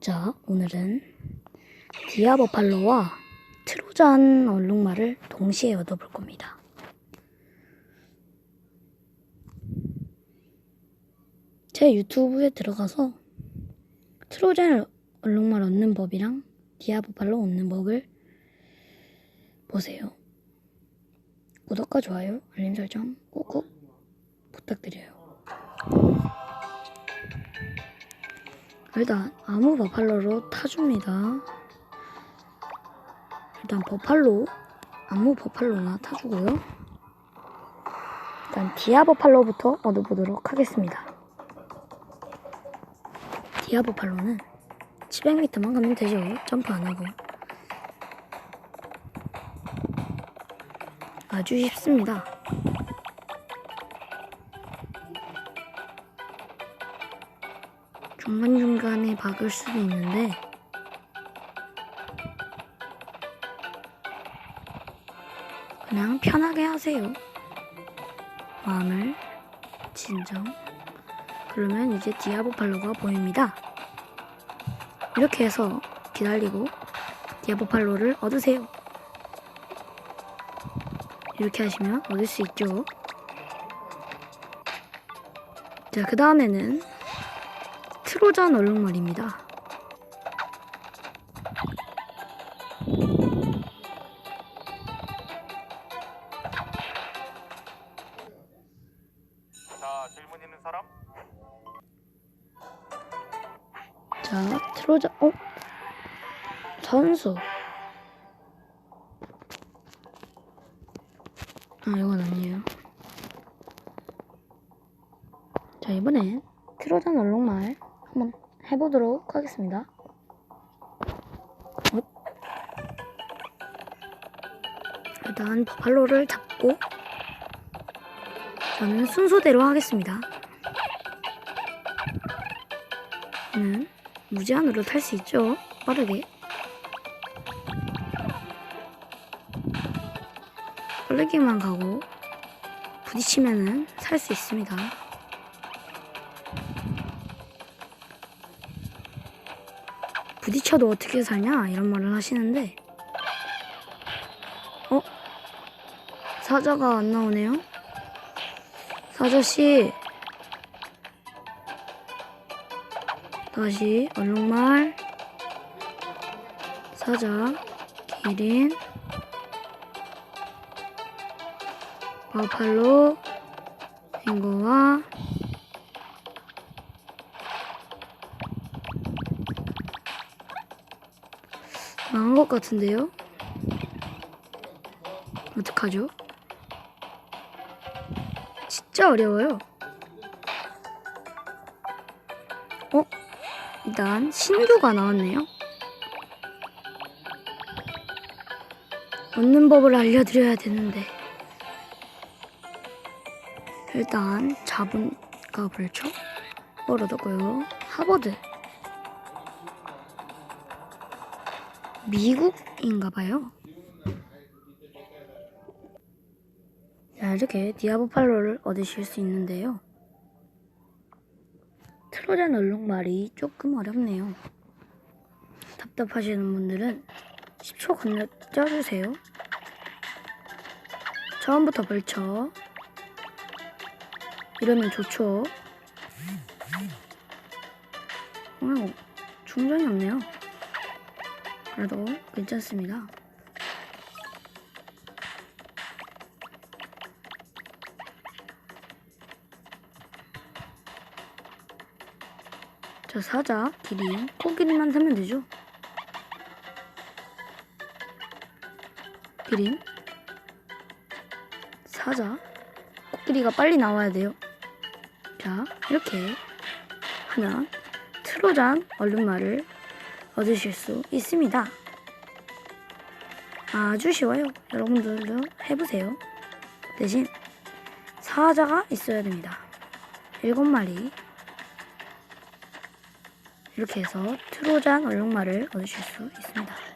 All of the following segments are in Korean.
자, 오늘은 디아버팔로와 트로잔 얼룩말을 동시에 얻어볼 겁니다. 제 유튜브에 들어가서 트로잔 얼룩말 얻는 법이랑 디아버팔로 얻는 법을 보세요. 구독과 좋아요, 알림 설정 꾹꾹 부탁드려요. 일단 아무 버팔로로 타줍니다. 일단 버팔로 아무 버팔로나 타주고요. 일단 디아 버팔로부터 얻어보도록 하겠습니다. 디아 버팔로는 700m만 가면 되죠. 점프 안 하고. 아주 쉽습니다. 중간중간에 박을 수도 있는데 그냥 편하게 하세요. 마음을 진정. 그러면 이제 디아보 팔로가 보입니다. 이렇게 해서 기다리고 디아보 팔로를 얻으세요. 이렇게 하시면 얻을 수 있죠. 자, 그 다음에는 트로잔 얼룩말입니다. 자, 질문 있는 사람? 자, 트로잔, 어? 선수. 아, 이건 아니에요. 자, 이번엔 트로잔 얼룩말 한번 해보도록 하겠습니다. 어? 일단 버팔로를 잡고 저는 순서대로 하겠습니다. 는 무제한으로 탈 수 있죠. 빠르게. 빠르게만 가고 부딪히면은 살 수 있습니다. 부딪혀도 어떻게 사냐? 이런 말을 하시는데. 어? 사자가 안 나오네요. 사자씨. 다시 얼룩말. 사자 기린. 버팔로. 앵거와 망한 것 같은데요? 어떡하죠? 진짜 어려워요. 어? 일단 신규가 나왔네요. 얻는 법을 알려드려야 되는데 일단 잡은가 벌쳐 얻었고요. 하버드 미국인가 봐요. 자 이렇게 디아보팔로를 얻으실 수 있는데요. 트로잔 얼룩말이 조금 어렵네요. 답답하시는 분들은 10초 건너뛰어주세요. 처음부터 벌쳐. 이러면 좋죠. 어, 충전이 없네요. 그래도 괜찮습니다. 저 사자, 기린, 코끼리만 사면 되죠? 기린, 사자, 코끼리가 빨리 나와야 돼요. 자, 이렇게 하면 트로잔 얼룩말을 얻으실 수 있습니다. 아주 쉬워요. 여러분들도 해보세요. 대신 사자가 있어야 됩니다. 일곱 마리 이렇게 해서 트로잔 얼룩말을 얻으실 수 있습니다.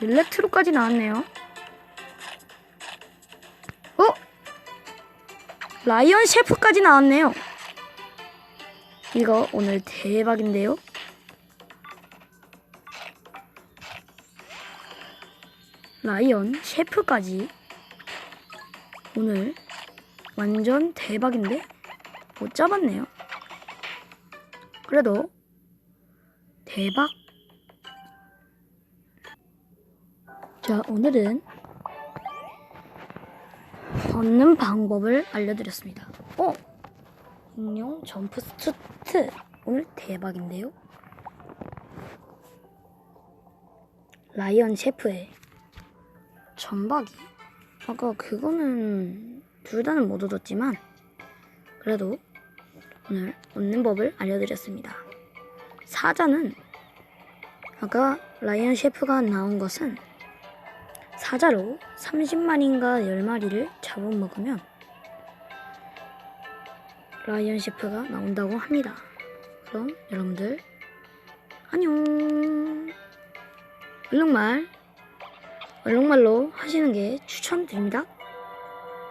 일렉트로까지 나왔네요. 어? 라이언 셰프까지 나왔네요. 이거 오늘 대박인데요? 라이언 셰프까지 오늘 완전 대박인데 못 잡았네요. 그래도 대박. 자, 오늘은 얻는 방법을 알려드렸습니다. 어? 인용 점프 스트 오늘 대박인데요? 라이언 셰프의 전박이 아까 그거는 둘 다는 못 얻었지만 그래도 오늘 얻는 법을 알려드렸습니다. 사자는 아까 라이언 셰프가 나온 것은 사자로 30마리인가 10마리를 잡아먹으면 라이언 셰프가 나온다고 합니다. 그럼 여러분들 안녕. 얼룩말 얼룩말로 하시는 게 추천드립니다.